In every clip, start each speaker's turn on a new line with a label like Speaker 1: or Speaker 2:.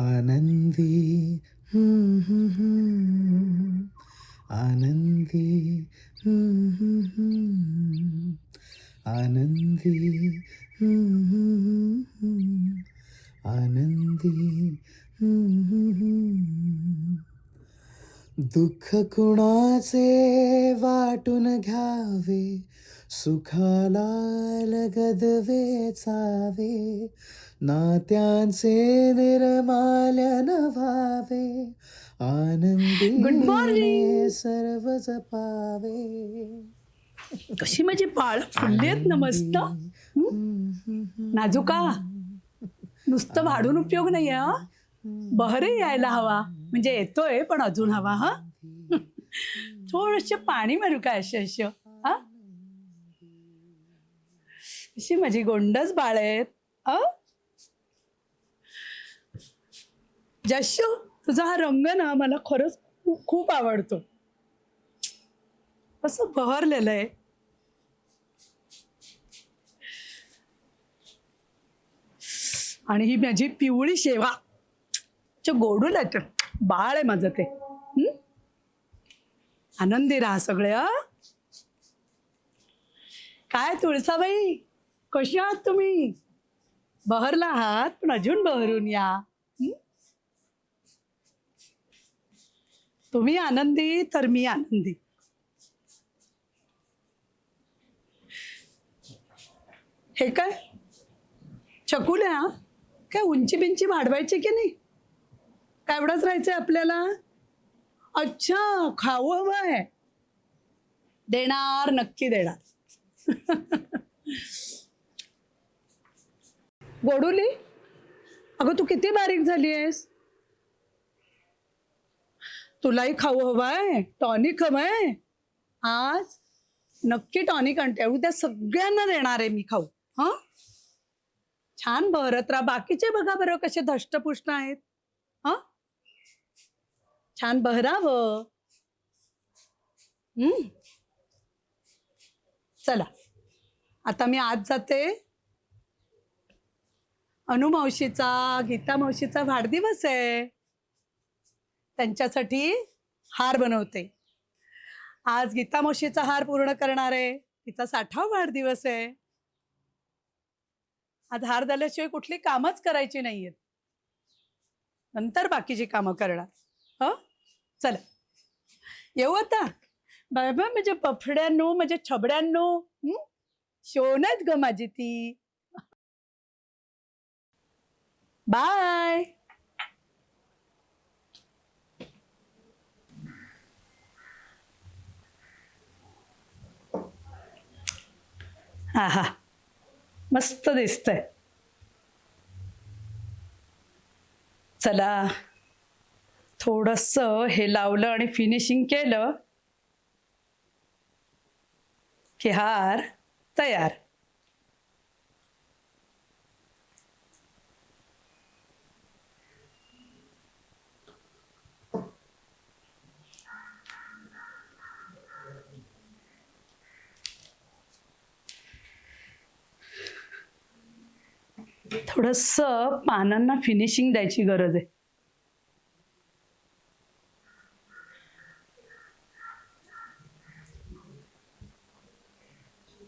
Speaker 1: आनंदी आनंदी आनंदी आनंदी दुःख कुणाचे वाटून घ्यावे? सुखाला लगद वेचावे नात्यांचे निर्माल्य व्हावे आनंदी. सर्व जपावे.
Speaker 2: कशी माझी बाळ फुलली आहेत ना मस्त? नाजुका नुसतं वाढून उपयोग नाहीये हा? बहरे यायला हवा. म्हणजे येतोय पण अजून हवा हा? थोडस पाणी मारू का अशा अशा हा? अशी माझी गोंडच बाळ आहेत अ जशो तुझा हा रंग ना मला खरंच खूप आवडतो. असं बहरलेलं आहे. आणि ही माझी पिवळी शेवा. च गोडून येते बाळ आहे माझं ते. आनंदी राहा सगळे काय तुळसाबाई? कशी आहात तुम्ही? बहरला आहात पण अजून बहरून या हं? तुम्ही आनंदी तर मी आनंदी. हे काय? चकुल्या काय उंची बिंची वाढवायची की नाही? काय एवढंच राहायचंय आपल्याला? अच्छा खाऊ आहे देणार नक्की देणार. गोडुली अगं तू किती बारीक झाली आहेस? तुलाही खाऊ हवाय टॉनिक हवंय आज नक्की टॉनिक आणते उद्या सगळ्यांना देणार आहे मी खाऊ. हा? छान बहरत राहा बाकीचे बघा बरं कसे धष्टपुष्ट आहेत. हा? छान बहरावं. हम्म चला. आता मी आज जाते. अनुमावशीचा गीता मावशीचा वाढदिवस आहे. त्यांच्यासाठी हार बनवते. आज गीता मोशीचा हार पूर्ण करणार आहे. तिचा साठावा वाढदिवस आहे. आज हार झाल्याशिवाय कुठली कामच करायची नाहीयेत. नंतर बाकीची कामं करणार. ह? चला. येऊ आता. बाबा म्हणजे पफड्यांनो म्हणजे छबड्यांनो हं? शोनच ग माझी ती. बाय. हा हा. मस्त दिसतंय. चला थोडस हे लावलं आणि फिनिशिंग केलं की हार तयार. थोडस पानांना फिनिशिंग द्यायची गरज आहे.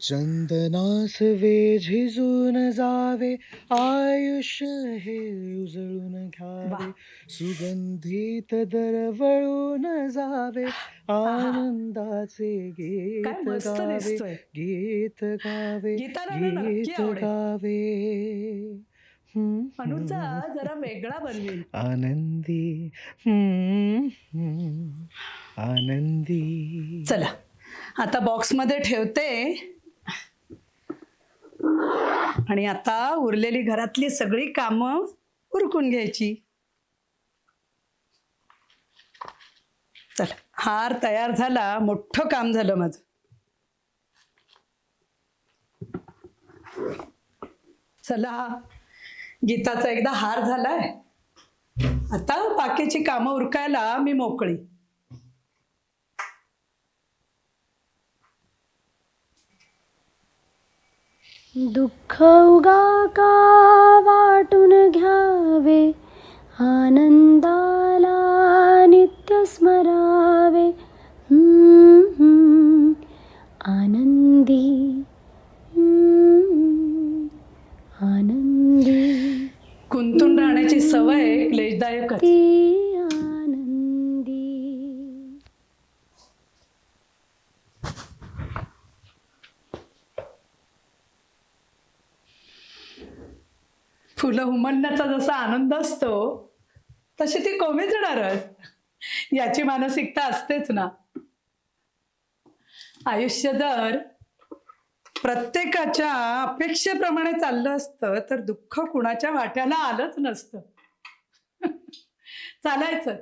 Speaker 1: चंदनास वे झिजून जावे आयुष्य हे उजळून घ्यावे. सुगंधित दरवळून जावे आनंदाचे गीत गावे. गीत गावे गीत. गावे.
Speaker 2: जरा वेगळा बनवेल
Speaker 1: आनंदी हम्म, हम्म, आनंदी.
Speaker 2: चला आता बॉक्समध्ये ठेवते. आणि आता उरलेली घरातली सगळी कामं उरकून घ्यायची. चला हार तयार झाला मोठं काम झालं माझं. चला गीताचा एकदा हार झालाय. आता बाकीची कामं उरकायला मी मोकळी.
Speaker 3: दुःख उगा का वाटून
Speaker 2: जसा आनंद असतो तशी ती कोमेजणारच याची मानसिकता असतेच ना. आयुष्य जर प्रत्येकाच्या अपेक्षेप्रमाणे चाललं असतं तर दुःख कुणाच्या वाट्याला आलंच नसतं. चालायचं.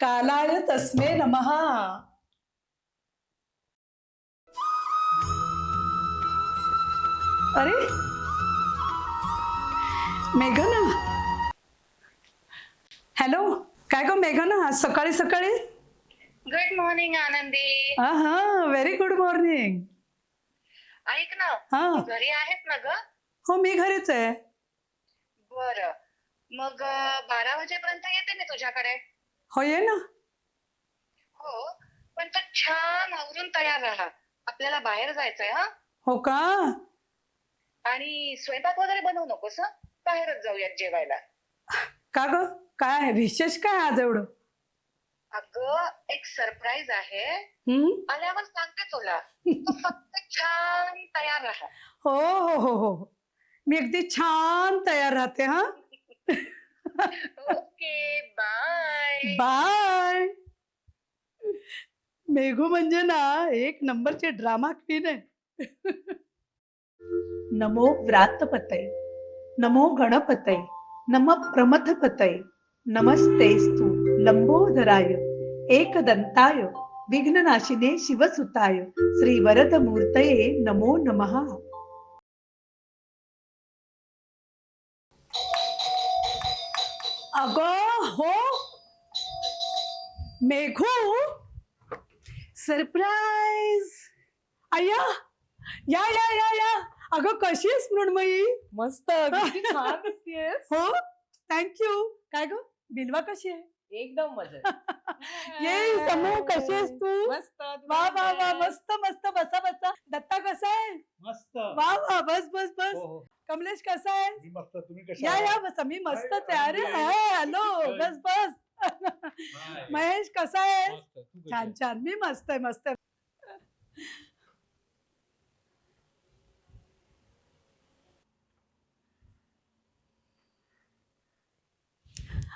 Speaker 2: कालाय तस्मे नमहा अरे! मेघना. हॅलो काय गो मेघना? आज सकाळी सकाळी?
Speaker 4: गुड मॉर्निंग आनंदी.
Speaker 2: हा व्हेरी गुड मॉर्निंग
Speaker 4: ऐक ना
Speaker 2: हा.
Speaker 4: घरी आहेत ना ग?
Speaker 2: हो मी घरीच आहे.
Speaker 4: बर. मग अं, बारा वाजेपर्यंत येते मी तुझ्याकडे?
Speaker 2: हो ये ना.
Speaker 4: हो पण तर छान आवरून तयार राहा. आपल्याला बाहेर जायचंय हा?
Speaker 2: हो का?
Speaker 4: आणि स्वयंपाक वगैरे बनवू नकोस हं? बाहेरच जाऊयात जेवायला.
Speaker 2: का ग? काय विशेष काय आज एवढं?
Speaker 4: अगं एक सरप्राईज आहे.
Speaker 2: हम्म?
Speaker 4: आल्यावर सांगते तुला. तू फक्त छान तयार राहा.
Speaker 2: हो हो हो हो मी अगदी छान तयार राहते हा?
Speaker 4: ओके बाय
Speaker 2: बाय मेघू म्हणजे ना एक नंबरची ड्रामा क्वीन आहे. नमो व्रातपतय. नमो गणपतय नम प्रमथपतय नमस्तेस्तु लंबोदराय एकदंताय विघ्ननाशिने शिवसुताय श्री वरदमूर्तये नमो नमः. अग हो मेघू सरप्राईज अय्या या या या या! अगं कशी आहेस मृण्मयी?
Speaker 5: मस्त.
Speaker 2: हो? थँक्यू काय ग? बिलवा कशी आहे?
Speaker 5: एकदम
Speaker 2: ये समू कशी आहेस तू?
Speaker 5: मस्त
Speaker 2: वा वा वा मस्त मस्त बसा बसा. दत्ता कसा आहे?
Speaker 6: मस्त.
Speaker 2: वा वा बस बस बस.
Speaker 6: हो, हो.
Speaker 2: कमलेश कसा आहे?
Speaker 6: मी मस्त. तुम्ही कशा
Speaker 2: या? या बस. मी मस्तच आहे. अरे हॅलो. बस बस. महेश कसा आहे?
Speaker 6: मस्त, तू कशी
Speaker 2: छान? छान. मी मस्त आहे मस्त आहे.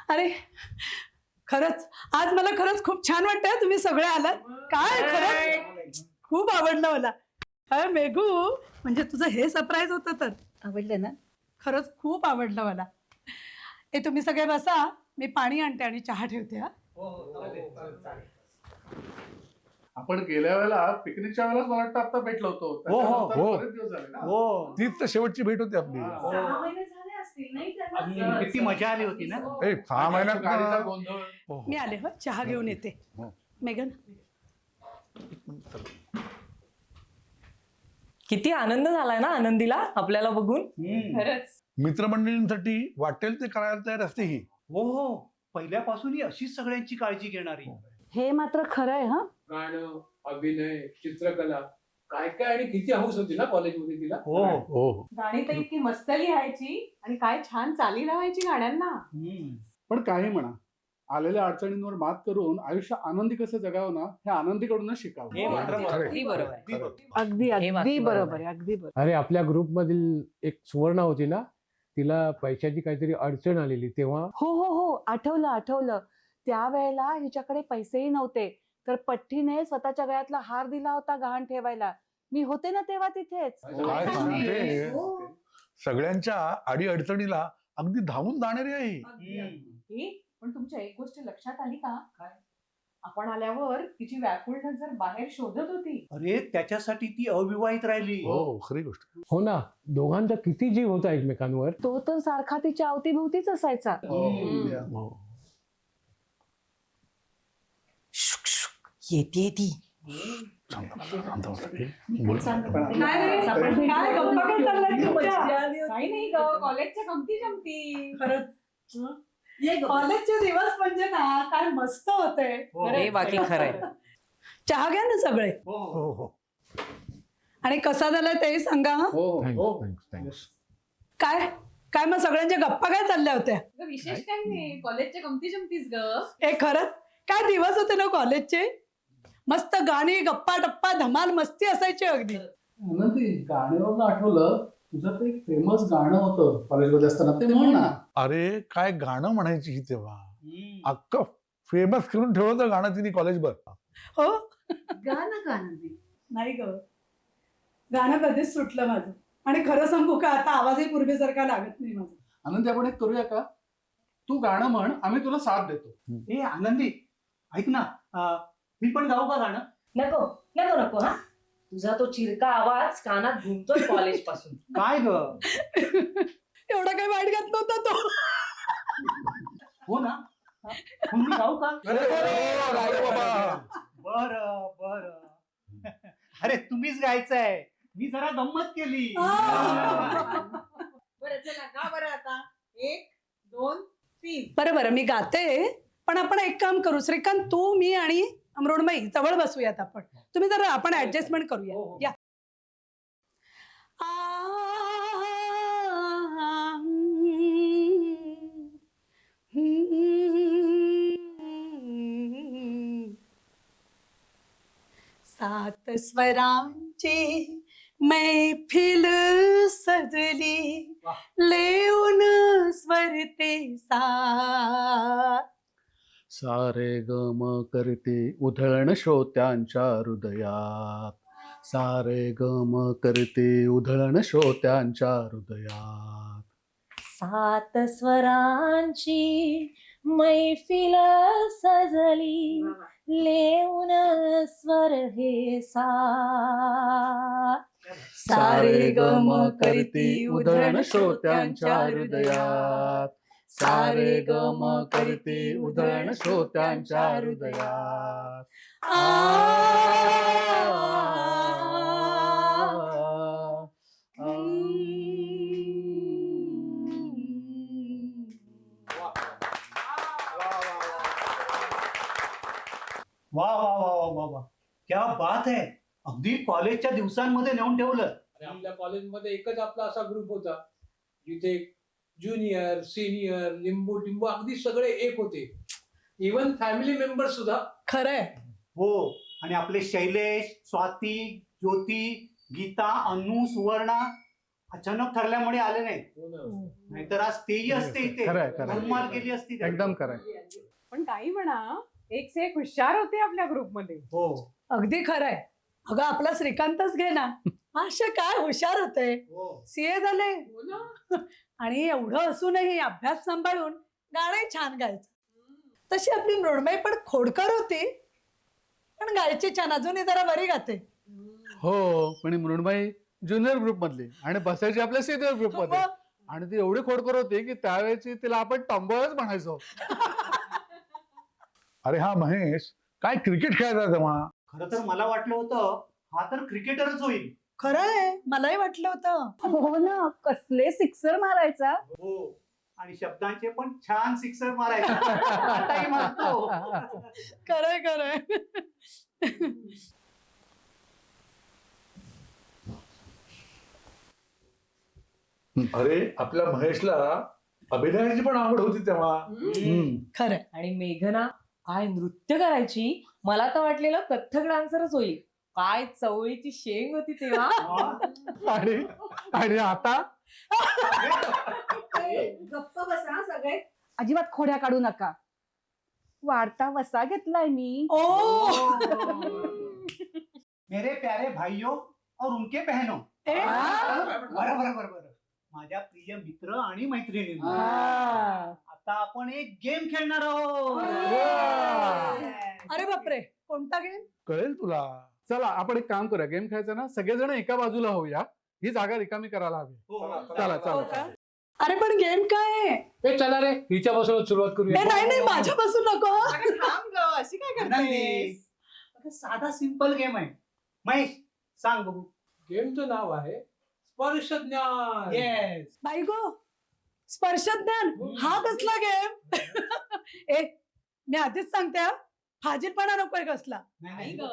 Speaker 2: अरे खरंच. आज मला खरंच खूप छान वाटतंय तुम्ही सगळे आलात. काय खरंच? खूप आवडलं मला. अरे मेघू म्हणजे तुझं हे सरप्राईज होतं तर.
Speaker 5: आवडलं ना?
Speaker 2: खरंच खूप आवडलं मला. हे तुम्ही सगळे बसा. मी पाणी आणते आणि चहा ठेवते हा.
Speaker 7: आपण गेल्या वेळेला पिकनिकच्या वेळेला मला वाटतं आता भेटलो होतो.
Speaker 6: हो, हो,
Speaker 7: त्याच्यानंतर
Speaker 8: हो.
Speaker 7: बरेच दिवस झाले ना.
Speaker 8: हो तीच तर शेवटची भेट होती आपली.
Speaker 7: हा.
Speaker 6: किती मजा आली होती ना?
Speaker 8: ए सहा महिन्यात
Speaker 7: गाडीचा
Speaker 8: ना-
Speaker 7: गोंधळ.
Speaker 8: हो, हो.
Speaker 2: मी आले हो. चहा घेऊन येते.
Speaker 8: हो.
Speaker 2: मेघन?
Speaker 5: किती आनंद झालाय ना आनंदीला आपल्याला बघून?
Speaker 9: खरंच.
Speaker 8: मित्रमंडळींसाठी वाटेल ते करायला तयार असते ही.
Speaker 6: हो हो. पहिल्यापासून ही अशीच सगळ्यांची काळजी घेणारी.
Speaker 2: हे मात्र खरं आहे हा.
Speaker 10: गाणं अभिनय चित्रकला काय काय आणि किती हौस होती ना कॉलेजमध्ये तिला.
Speaker 6: हो.
Speaker 8: हो.
Speaker 9: गाणी तर इतकी मस्त लिहायची आणि काय छान चाली लावायची गाण्यांना.
Speaker 7: पण काही म्हणा आलेल्या अडचणींवर मात करून आयुष्य आनंदी कसं जगावं ना हे आनंदीकडूनच शिकावं.
Speaker 6: हे मात्र बरोबर.
Speaker 5: अगदी बरोबर आहे.
Speaker 6: अगदी बरोबर.
Speaker 2: अगदी
Speaker 5: हे
Speaker 2: अगदी
Speaker 5: वाक्य बरोबर
Speaker 2: बरोबर आहे. अगदी बरोबर.
Speaker 11: अरे आपल्या ग्रुपमधील एक सुवर्णा होती ना तिला पैशाची काहीतरी अडचण आलेली तेव्हा.
Speaker 12: हो हो हो. आठवलं आठवलं. त्यावेळेला हिच्याकडे पैसेही नव्हते. तर पठ्ठीने स्वतःच्या गळ्यातला हार दिला होता गहाण ठेवायला. मी होते ना तेव्हा तिथेच.
Speaker 8: काय सांगते? सगळ्यांच्या आडी अडचणीला अगदी धावून जाणारी आहे ही.
Speaker 9: हे पण तुमच्या एक गोष्ट लक्षात आली का? काय? आपण आल्यावर तिची व्याकुळ नजर बाहेर शोधत होती.
Speaker 6: अरे त्याच्यासाठी ती अविवाहित राहिली.
Speaker 8: हो खरी गोष्ट.
Speaker 11: हो ना दोघांचा किती जीव होता एकमेकांवर.
Speaker 12: तो तर सारखा तिच्या अवतीभोवतीच असायचा.
Speaker 5: येते ती.
Speaker 2: काय गप्पा काय चालल्यात तुमच्या?
Speaker 9: काही नाही ग कॉलेजच्या गमती जमती.
Speaker 2: खरंच. कॉलेजचे दिवस म्हणजे ना काय मस्त होते
Speaker 6: हो.
Speaker 5: बाकी खरंय.
Speaker 2: चहा घ्या ना सगळे.
Speaker 6: हो हो.
Speaker 2: आणि कसा झालाय तेही सांगा हं?
Speaker 7: हो हो.
Speaker 11: थँक्स थँक्स थँक्स
Speaker 2: काय? काय मग सगळ्यांच्या गप्पा काय चालल्या होत्या?
Speaker 9: विशेष काही नाही. कॉलेजच्या गमती जमतीच ग.
Speaker 2: हे खरंच. काय दिवस होते ना कॉलेजचे? मस्त गाणी गप्पा टप्पा धमाल मस्ती असायची अगदी.
Speaker 7: आनंदी गाण्यावरनं आठवलं तुझं ते एक फेमस गाणं होतं कॉलेजमध्ये असताना. ते म्हण ना.
Speaker 8: अरे काय गाणं म्हणायची ही तेव्हा. अख्खं फेमस करून ठेवलं होतं गाणं तिने कॉलेजभर
Speaker 2: हो?
Speaker 12: गाणं का आनंदी
Speaker 2: नाही ग. गाणं कधीच सुटलं माझं. आणि खरं सांगू का आता आवाजही पूर्वीसारखा लागत नाही माझा.
Speaker 7: आनंदी आपण एक करूया का? तू गाणं म्हण आम्ही तुला साथ देतो.
Speaker 6: ए आनंदी ऐक ना. अं, मी पण गाऊ का गाणं?
Speaker 5: नको नको नको हा. तुझा तो चिरका आवाज कानात घुमतोय कॉलेजपासून.
Speaker 6: काय ग?
Speaker 2: एवढा काही वाईट घात नव्हता तो.
Speaker 6: हो ना? हा? मग मी गाऊ का?
Speaker 8: अरे बाबा.
Speaker 6: बर बर. अरे तुम्हीच गायचंय. मी जरा गंमत केली.
Speaker 9: बरं चला बरं आता. एक दोन तीन.
Speaker 2: बरं बरं मी गाते पण आपण एक काम करू श्रीकांत तू मी आणि मृण्मयी जवळ बसूयात आपण. तुम्ही जरा आपण ऍडजस्टमेंट
Speaker 6: हो,
Speaker 2: करूया.
Speaker 6: हो.
Speaker 2: या. सात स्वरांची मैफिल सजली. लेऊन स्वरते सात.
Speaker 7: सारे गम करते उधळण श्रोत्यांच्या हृदयात. सारे गम करते उधळण श्रोत्यांच्या हृदयात.
Speaker 5: सात स्वरांची मैफिल सजली लेऊन स्वर हे सात.
Speaker 7: सारे गम करते उधळण श्रोत्यांच्या हृदयात. सारे गम करते उधळण श्रोत्यांच्या हृदयात.
Speaker 6: वा वा वा वा वा वा. क्या बात आहे अगदी कॉलेजच्या दिवसांमध्ये नेऊन ठेवलं.
Speaker 10: आणि आपल्या कॉलेजमध्ये एकच आपला असा ग्रुप होता जिथे ज्युनियर सिनियर लिंबू टिंबू अगदी सगळे एक होते. इवन फॅमिली मेंबर सुद्धा.
Speaker 2: खरंय.
Speaker 6: हो आणि आपले शैलेश स्वाती ज्योती गीता अनु सुवर्णा अचानक ठरल्यामुळे आले नाही
Speaker 10: हो.
Speaker 6: नाहीतर आज तेही असते इथे.
Speaker 7: खरंय, खरंय.
Speaker 6: केली असती.
Speaker 7: एकदम खरंय.
Speaker 9: पण काही म्हणा एक से एक हुशार होते आपल्या ग्रुपमध्ये
Speaker 6: हो.
Speaker 2: अगदी खरंय. अगं आपला श्रीकांतच घे ना. असे काय हुशार होते
Speaker 6: हो.
Speaker 2: सीए झाले.
Speaker 9: हो
Speaker 2: आणि एवढं असूनही अभ्यास सांभाळून गाणे छान गायचं. तशी आपली मृण्मयी पण खोडकर होती पण गायची छान अजूनही जरा बरी गाते.
Speaker 7: हो पण ही मृण्मयी ज्युनियर ग्रुप मधली आणि बसायची आपल्या सिनियर ग्रुपमध्ये.
Speaker 2: मग?
Speaker 7: आणि ती एवढी खोडकर होती की त्यावेळेची तिला आपण टॉम्बॉयच म्हणायचो.
Speaker 8: अरे हा महेश काय क्रिकेट खेळायचा तेव्हा?
Speaker 6: खरं तर मला वाटलं होतं हा तर क्रिकेटरच होईल.
Speaker 2: खरंय मलाही वाटलं होतं.
Speaker 12: हो ना कसले सिक्सर मारायचा?
Speaker 6: हो आणि शब्दांचे पण छान सिक्सर मारायचे. आताही मारतो.
Speaker 2: खरंय खरंय.
Speaker 8: अरे आपल्या महेशला अभिनयाची पण आवड होती तेव्हा.
Speaker 2: खरंय.
Speaker 5: आणि मेघना काय नृत्य करायची मला तर वाटलेलं कथ्थक डान्सरच होईल. काय चवळीची शेंग होती तेव्हा.
Speaker 7: आणि आणि आता?
Speaker 12: गप्प बसा सगळे. अजिबात खोड्या काढू नका. वाढता वसा घेतलाय मी.
Speaker 2: ओ!
Speaker 6: मेरे प्यारे भाइयों और उनके बहनों. बरं बरं बरं बरं. माझ्या प्रिय मित्र आणि मैत्रिणी
Speaker 12: हा.
Speaker 6: आता आपण एक गेम खेळणार आहोत.
Speaker 2: अरे बापरे कोणता गेम?
Speaker 7: कळेल तुला. चला आपण एक काम करूया. गेम खेळायचं ना सगळेजण एका बाजूला होऊया. ही जागा रिकामी करायला हवी.
Speaker 6: हो, हो.
Speaker 7: चला
Speaker 2: हो
Speaker 7: चला
Speaker 2: का? अरे पण गेम काय आहे?
Speaker 10: ए, चला रे हिच्यापासून सुरुवात
Speaker 2: ए,
Speaker 10: करूया
Speaker 2: नाही नाही माझ्यापासून नको.
Speaker 9: अगं, थांब ग अशी काय. करतेस?
Speaker 6: साधा सिंपल गेम आहे. महेश सांग बघू.
Speaker 10: गेमचं नाव आहे स्पर्श ज्ञान.
Speaker 6: येस
Speaker 2: बाई गो स्पर्शज्ञान हा कसला गेम ए मी आधीच सांगते हा, फाजीलपणा नकोय कसला.
Speaker 5: नाही ग.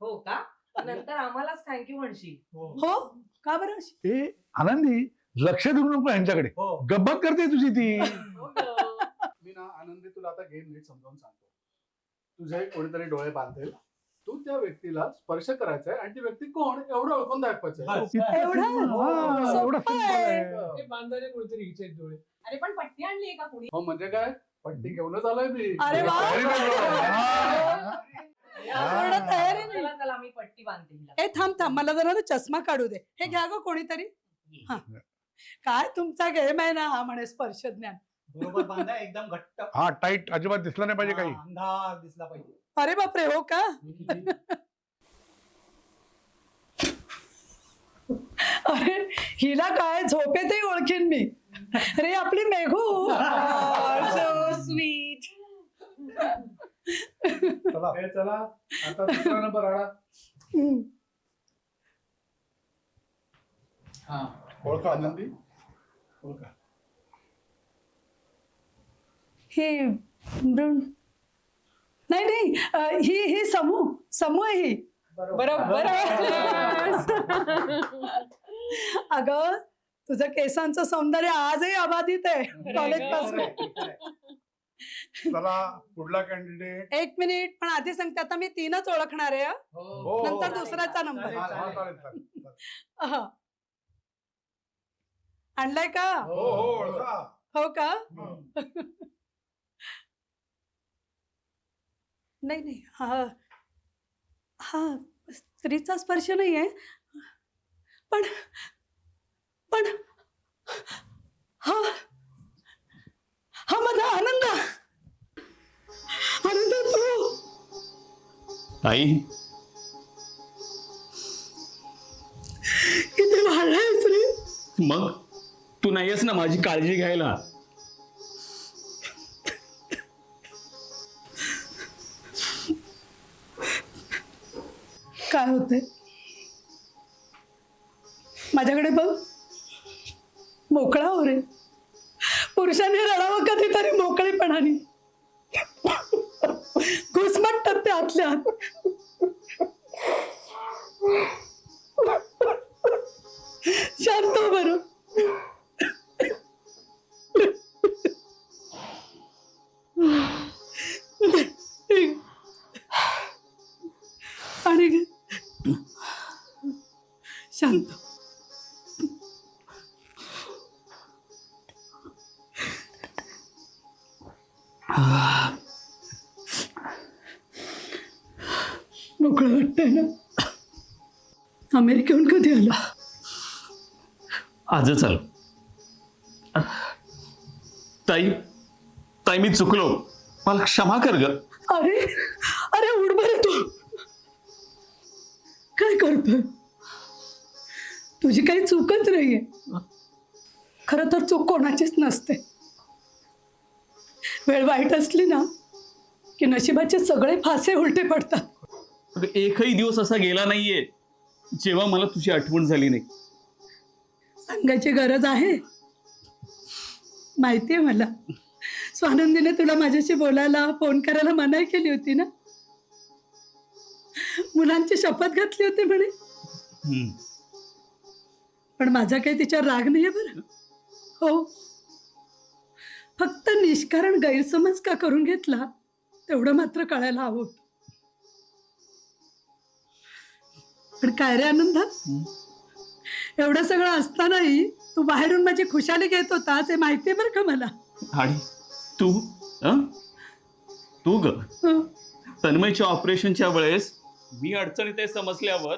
Speaker 5: हो का? नंतर आम्हालाच थँक्यू म्हणशील.
Speaker 2: हो. का बरं
Speaker 8: ए आनंदी लक्ष देऊ नको यांच्याकडे.
Speaker 6: हो.
Speaker 8: गब्बत करते तुझी ती.
Speaker 7: मी ना आनंदी तुला आता गेम नीट समजावून सांगतो. तुझे कोणीतरी डोळे बांधेल तू त्या व्यक्तीला स्पर्श करायचा आहे आणि ती व्यक्ती कोण? एवढं ओळखून दाखवायचं आहे.
Speaker 6: बस.
Speaker 2: एवढं?
Speaker 8: हा, एवढं
Speaker 2: सोपं
Speaker 8: simple
Speaker 2: आहे.
Speaker 8: आहे.
Speaker 10: ते बांधायला कोणीतरी हिचे डोळे.
Speaker 9: अरे पण पट्टी आणली का कुणी?
Speaker 7: हो म्हणजे काय? पट्टी घेऊनच आलोय मी.
Speaker 2: अरे वा.
Speaker 8: हा.
Speaker 2: पूर्ण तयारीने.
Speaker 5: चला चला मी पट्टी बांधते हिला.
Speaker 2: ए थांब थांब मला जरा ना चष्मा काढू दे. हे घ्या ग कोणीतरी. हा. काय तुमचा गेम आहे ना हा म्हणे स्पर्श ज्ञान
Speaker 6: बरोबर बांधा एकदम घट्ट.
Speaker 8: हा टाईट अजिबात दिसलं नाही पाहिजे काही.
Speaker 6: हा, अंधार दिसला पाहिजे.
Speaker 2: अरे बापरे हो का? अरे हिला काय झोपेतही ओळखीन मी. अरे आपली मेघू. सो स्वीट
Speaker 7: चला. हे चला. आता दुसरा नंबर आडा. हा. ओळखा आनंदी? ओळखा.
Speaker 2: ही नाही नाही अ, ही ही समूह समूह आहे ही. बरोबर. अगं तुझं केसांचं सौंदर्य आजही अबाधित आहे. कॉलेजपासून
Speaker 8: चला पुढला कॅन्डिडेट
Speaker 2: एक मिनिट पण आधी सांगते आता मी तीनच ओळखणार आहे हं.
Speaker 8: हो.
Speaker 2: नंतर दुसऱ्याचा नंबर
Speaker 8: हा, हा, चालेल, चालेल.
Speaker 2: अहं. आणलाय का?
Speaker 8: हो हो ओळखा.
Speaker 2: हो का?
Speaker 8: हो.
Speaker 2: नाही नाही हा हा स्त्रीचा स्पर्श नाही आहे पण पण हा. हा माझा आनंद आनंद तू
Speaker 13: आई
Speaker 2: किती वाढलायस रे
Speaker 13: मग तू नाहीयेस ना माझी काळजी घ्यायला
Speaker 2: काय होते माझ्याकडे बघ मोकळा हो रे पुरुषांनी रडावं कधीतरी मोकळेपणाने. घुसमटतात ते आतल्या आत. अमेरिकेहून कधी आला?
Speaker 13: आजच आलो. ताई ताई मी चुकलो. मला क्षमा कर ग.
Speaker 2: अरे अरे बरं तू. काय करतोय? तुझी काही चूकच नाहीये. खरं तर चूक कोणाचीच नसते. वेळ वाईट असली ना की नशिबाचे सगळे फासे उलटे पडतात.
Speaker 13: एकही दिवस असा गेला नाहीये. जेव्हा मला तुझी आठवण झाली नाही.
Speaker 2: सांगायची गरज आहे. माहिती आहे मला. स्वानंदीने तुला माझ्याशी बोलायला फोन करायला मनाई केली होती ना? मुलांची शपथ घातली होती म्हणे. पण माझा काही तिच्यावर राग नाहीये बरं. हो. फक्त निष्कारण गैरसमज का करून घेतला तेवढं मात्र कळायला हवं पण काय रे आनंद? एवढं सगळं असतानाही तू बाहेरून माझी खुशाली घेत होतास हे माहितीये बरं का मला?
Speaker 13: आणि तू अं? तू ग?
Speaker 2: हं.
Speaker 13: तन्मयच्या ऑपरेशनच्या वेळेस मी अडचणीत आहे समजल्यावर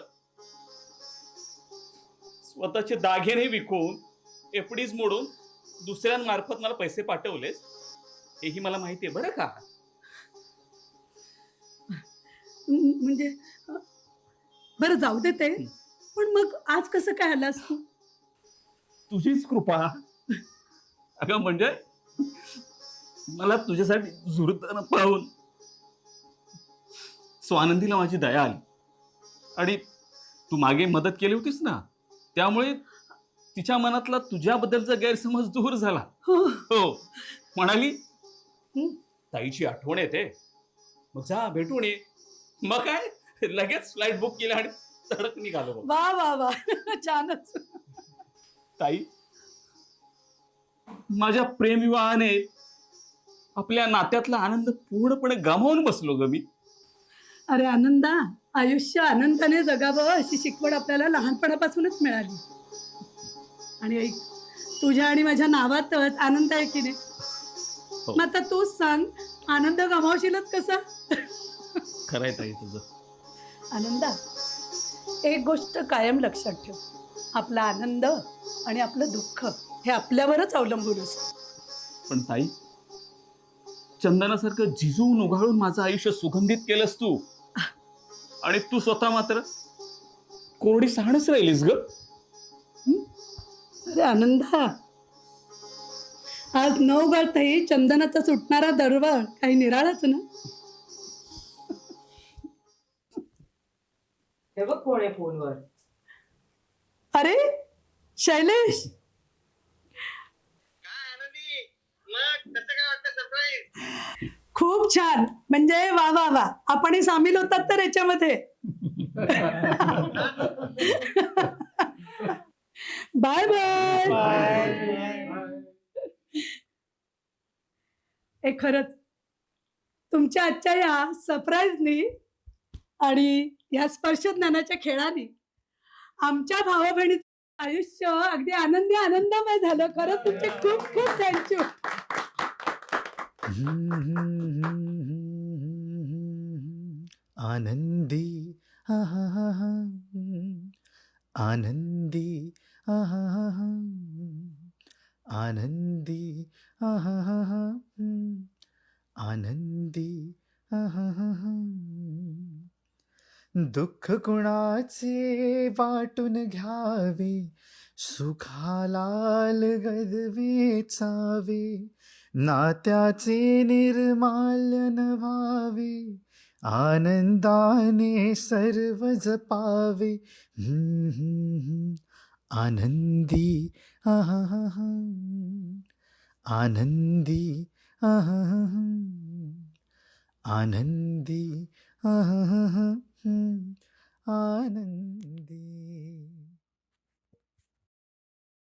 Speaker 13: स्वतःचे दागिने विकून एफडीज मोडून दुसऱ्यांमार्फत मला पैसे पाठवलेस हेही मला माहिती आहे बरं का?
Speaker 2: म्हणजे बरं जाऊ दे ते. पण मग आज कसं काय आलास तू?
Speaker 13: तुझीच कृपा. अगं म्हणजे मला तुझ्यासाठी झुरताना पाहून स्वानंदीला माझी दया आली. आणि तू मागे मदत केली होतीस ना त्यामुळे तिच्या मनातला तुझ्याबद्दलचा गैरसमज दूर झाला.
Speaker 2: हो.
Speaker 13: हो. म्हणाली
Speaker 2: हं.
Speaker 13: ताईची आठवण येते. मग जा भेटून ये. मग काय? लगेच फ्लाईट बुक केली आणि तडक निघालो.
Speaker 2: वा वा वा. छानच.
Speaker 13: ताई माझ्या प्रेमविवाहाने आपल्या नात्यातला आनंद पूर्णपणे गमावून बसलो ग मी.
Speaker 2: अरे आनंदा आयुष्य आनंदाने जगावं अशी शिकवण आपल्याला लहानपणापासूनच मिळाली. आणि ऐक तुझ्या आणि माझ्या नावातच आनंद आहे की नाही?
Speaker 13: हो.
Speaker 2: मग आता तूच सांग आनंद गमावशीलच कसा?
Speaker 13: खरंय ताई तुझं.
Speaker 2: आनंदा एक गोष्ट कायम लक्षात ठेव. आपला आनंद आणि आपलं दुःख हे आपल्यावरच अवलंबून असतं.
Speaker 13: पण ताई चंदनासारखं झिजून उघाळून माझं आयुष्य सुगंधित केलंस तू. आणि तू स्वतः मात्र कोरडी सहाणच राहिलीस ग.
Speaker 2: अरे आनंदा. आज नऊ गळताही चंदनाचा सुटणारा दरवा काही निराळाच ना?
Speaker 5: हे बघ कोण आहे फोनवर.
Speaker 2: अरे शैलेश. खूप छान. म्हणजे वा वा वा. आपणही सामील होतात तर याच्यामध्ये. Bye bye. हे खरंच. तुमच्या आजच्या या सरप्राईजनी आणि या स्पर्श ज्ञानाच्या खेळाने. आमच्या भावा बहिणीचं आयुष्य अगदी आनंदी आनंदमय झालं. खरं तुमचे खूप खूप थँक्यू
Speaker 1: आनंदी हा हा हा हा. आनंदी आनंदी हा हा आनंदी दुःख कुणाचे वाटून घ्यावे सुखालाल गदवे चावे नात्याचे निर्माल्यन व्हावे आनंदाने सर्व जपावे. आनंदी आनंदी आनंदी हा आनंदी हा हा हा हा हम्म. आनंदी